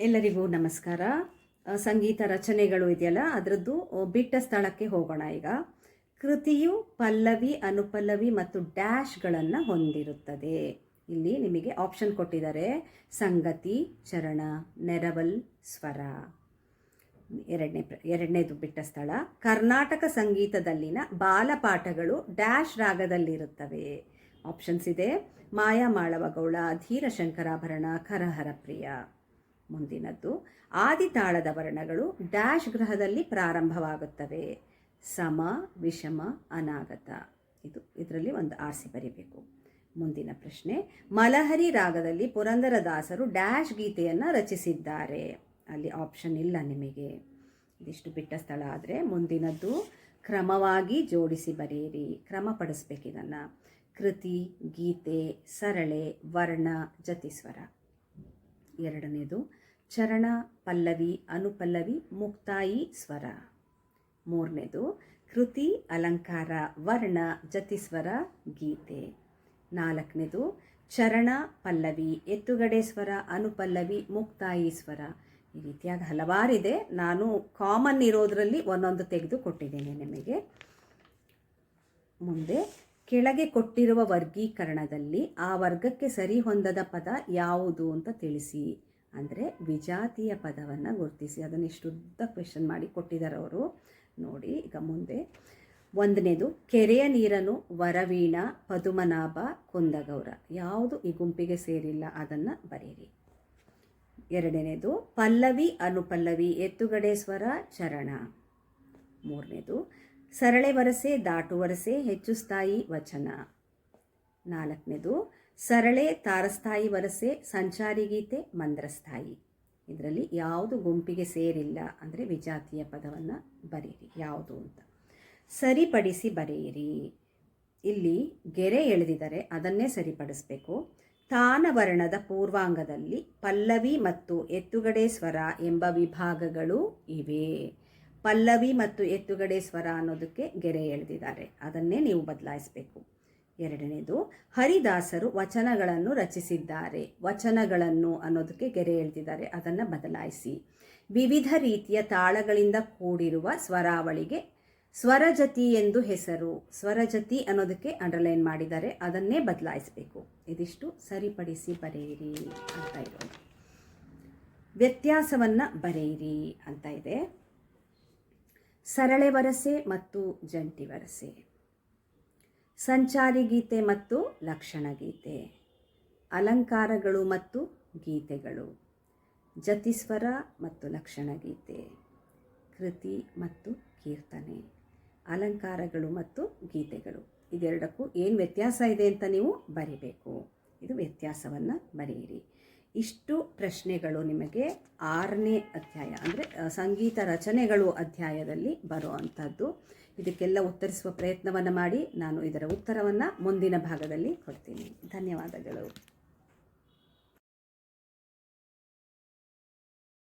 ಎಲ್ಲರಿಗೂ ನಮಸ್ಕಾರ. ಸಂಗೀತ ರಚನೆಗಳು ಇದೆಯಲ್ಲ, ಅದರದ್ದು ಬಿಟ್ಟ ಸ್ಥಳಕ್ಕೆ ಹೋಗೋಣ ಈಗ. ಕೃತಿಯು ಪಲ್ಲವಿ, ಅನುಪಲ್ಲವಿ ಮತ್ತು ಡ್ಯಾಶ್ಗಳನ್ನು ಹೊಂದಿರುತ್ತದೆ. ಇಲ್ಲಿ ನಿಮಗೆ ಆಪ್ಷನ್ ಕೊಟ್ಟಿದ್ದಾರೆ. ಸಂಗತಿ, ಚರಣ, ನೆರವಲ್, ಸ್ವರ. ಎರಡನೇ ಎರಡನೇದು ಬಿಟ್ಟ ಸ್ಥಳ. ಕರ್ನಾಟಕ ಸಂಗೀತದಲ್ಲಿನ ಬಾಲಪಾಠಗಳು ಡ್ಯಾಶ್ ರಾಗದಲ್ಲಿರುತ್ತವೆ. ಆಪ್ಷನ್ಸ್ ಇದೆ. ಮಾಯಾ ಮಾಳವಗೌಳ ಧೀರ ಕರಹರ ಪ್ರಿಯ ಮುಂದಿನದ್ದು. ಆದಿತಾಳದ ವರ್ಣಗಳು ಡ್ಯಾಶ್ ಗ್ರಹದಲ್ಲಿ ಪ್ರಾರಂಭವಾಗುತ್ತವೆ. ಸಮ, ವಿಷಮ, ಅನಾಗತ. ಇದು ಇದರಲ್ಲಿ ಒಂದು ಆರಿಸಿ ಬರೀಬೇಕು. ಮುಂದಿನ ಪ್ರಶ್ನೆ, ಮಲಹರಿ ರಾಗದಲ್ಲಿ ಪುರಂದರದಾಸರು ಡ್ಯಾಶ್ ಗೀತೆಯನ್ನು ರಚಿಸಿದ್ದಾರೆ. ಅಲ್ಲಿ ಆಪ್ಷನ್ ಇಲ್ಲ ನಿಮಗೆ. ಇದಿಷ್ಟು ಬಿಟ್ಟ ಸ್ಥಳ ಆದರೆ ಮುಂದಿನದ್ದು, ಕ್ರಮವಾಗಿ ಜೋಡಿಸಿ ಬರೆಯಿರಿ. ಕ್ರಮಪಡಿಸ್ಬೇಕು ಇದನ್ನು. ಕೃತಿ, ಗೀತೆ, ಸರಳೆ, ವರ್ಣ ಜತಿಸ್ವರ ಎರಡನೇದು ಚರಣ ಪಲ್ಲವಿ ಅನುಪಲ್ಲವಿ ಮುಕ್ತಾಯಿ ಸ್ವರ. ಮೂರನೇದು, ಕೃತಿ, ಅಲಂಕಾರ, ವರ್ಣ ಜತಿಸ್ವರ ಗೀತೆ. ನಾಲ್ಕನೇದು, ಚರಣ ಪಲ್ಲವಿ, ಎತ್ತುಗಡೆ ಸ್ವರ, ಅನುಪಲ್ಲವಿ, ಮುಕ್ತಾಯಿ ಸ್ವರ. ಈ ರೀತಿಯಾಗಿ ಹಲವಾರಿದೆ. ನಾನು ಕಾಮನ್ ಇರೋದರಲ್ಲಿ ಒಂದೊಂದು ತೆಗೆದು ಕೊಟ್ಟಿದ್ದೇನೆ ನಿಮಗೆ. ಮುಂದೆ, ಕೆಳಗೆ ಕೊಟ್ಟಿರುವ ವರ್ಗೀಕರಣದಲ್ಲಿ ಆ ವರ್ಗಕ್ಕೆ ಸರಿ ಹೊಂದದ ಪದ ಯಾವುದು ಅಂತ ತಿಳಿಸಿ. ಅಂದರೆ ವಿಜಾತಿಯ ಪದವನ್ನು ಗುರುತಿಸಿ, ಅದನ್ನು ಇಷ್ಟುದ್ದ ಕ್ವೆಶನ್ ಮಾಡಿ ಕೊಟ್ಟಿದ್ದಾರೆ ಅವರು. ನೋಡಿ, ಈಗ ಮುಂದೆ. ಒಂದನೇದು, ಕೆರೆಯ ನೀರನ್ನು ವರವೀಣ, ಪದುಮನಾಭ, ಕುಂದಗೌರ. ಯಾವುದು ಈ ಗುಂಪಿಗೆ ಸೇರಿಲ್ಲ ಅದನ್ನು ಬರೀರಿ. ಎರಡನೇದು, ಪಲ್ಲವಿ ಅನುಪಲ್ಲವಿ ಎತ್ತುಗಡೆ ಸ್ವರ ಚರಣ. ಮೂರನೇದು, ಸರಳೆ ವರಸೆ, ದಾಟು ವರಸೆ, ಹೆಚ್ಚು ಸ್ಥಾಯಿ ವಚನ. ನಾಲ್ಕನೇದು ಸರಳೆ ತಾರಸ್ಥಾಯಿ ವರಸೆ, ಸಂಚಾರಿ ಗೀತೆ, ಮಂದ್ರಸ್ಥಾಯಿ. ಇದರಲ್ಲಿ ಯಾವುದು ಗುಂಪಿಗೆ ಸೇರಿಲ್ಲ ಅಂದರೆ ವಿಜಾತಿಯ ಪದವನ್ನು ಬರೀರಿ ಯಾವುದು ಅಂತ. ಸರಿಪಡಿಸಿ ಬರೆಯಿರಿ. ಇಲ್ಲಿ ಗೆರೆ ಎಳೆದಿದ್ದಾರೆ ಅದನ್ನೇ ಸರಿಪಡಿಸಬೇಕು. ತಾನವರ್ಣದ ಪೂರ್ವಾಂಗದಲ್ಲಿ ಪಲ್ಲವಿ ಮತ್ತು ಎತ್ತುಗಡೆ ಸ್ವರ ಎಂಬ ವಿಭಾಗಗಳು ಇವೆ. ಪಲ್ಲವಿ ಮತ್ತು ಎತ್ತುಗಡೆ ಸ್ವರ ಅನ್ನೋದಕ್ಕೆ ಗೆರೆ ಎಳೆದಿದ್ದಾರೆ. ಅದನ್ನೇ ನೀವು ಬದಲಾಯಿಸಬೇಕು. ಎರಡನೇದು, ಹರಿದಾಸರು ವಚನಗಳನ್ನು ರಚಿಸಿದ್ದಾರೆ. ವಚನಗಳನ್ನು ಅನ್ನೋದಕ್ಕೆ ಗೆರೆ ಎಳೆದಿದ್ದಾರೆ ಅದನ್ನು ಬದಲಾಯಿಸಿ. ವಿವಿಧ ರೀತಿಯ ತಾಳಗಳಿಂದ ಕೂಡಿರುವ ಸ್ವರಾವಳಿಗೆ ಸ್ವರಜತಿ ಎಂದು ಹೆಸರು. ಸ್ವರಜತಿ ಅನ್ನೋದಕ್ಕೆ ಅಂಡರ್ಲೈನ್ ಮಾಡಿದ್ದಾರೆ. ಅದನ್ನೇ ಬದಲಾಯಿಸಬೇಕು. ಇದಿಷ್ಟು ಸರಿಪಡಿಸಿ ಬರೆಯಿರಿ ಅಂತ ಇರೋದು. ವ್ಯತ್ಯಾಸವನ್ನು ಬರೆಯಿರಿ ಅಂತ ಇದೆ. ಸರಳೆ ವರಸೆ ಮತ್ತು ಜಂಟಿ ವರಸೆ. ಸಂಚಾರಿ ಗೀತೆ ಮತ್ತು ಲಕ್ಷಣ ಗೀತೆ, ಅಲಂಕಾರಗಳು ಮತ್ತು ಗೀತೆಗಳು, ಜತಿಸ್ವರ ಮತ್ತು ಲಕ್ಷಣ ಗೀತೆ, ಕೃತಿ ಮತ್ತು ಕೀರ್ತನೆ, ಅಲಂಕಾರಗಳು ಮತ್ತು ಗೀತೆಗಳು. ಇದೆರಡಕ್ಕೂ ಏನು ವ್ಯತ್ಯಾಸ ಇದೆ ಅಂತ ನೀವು ಬರಿಬೇಕು. ಇದು ವ್ಯತ್ಯಾಸವನ್ನು ಬರೆಯಿರಿ. ಇಷ್ಟು ಪ್ರಶ್ನೆಗಳು ನಿಮಗೆ ಆರನೇ ಅಧ್ಯಾಯ, ಅಂದರೆ ಸಂಗೀತ ರಚನೆಗಳು ಅಧ್ಯಾಯದಲ್ಲಿ ಬರುವಂಥದ್ದು ಇದಕ್ಕೆಲ್ಲ ಉತ್ತರಿಸುವ ಪ್ರಯತ್ನವನ್ನು ಮಾಡಿ ನಾನು ಇದರ ಉತ್ತರವನ್ನು ಮುಂದಿನ ಭಾಗದಲ್ಲಿ ಕೊಡ್ತೀನಿ. ಧನ್ಯವಾದಗಳು.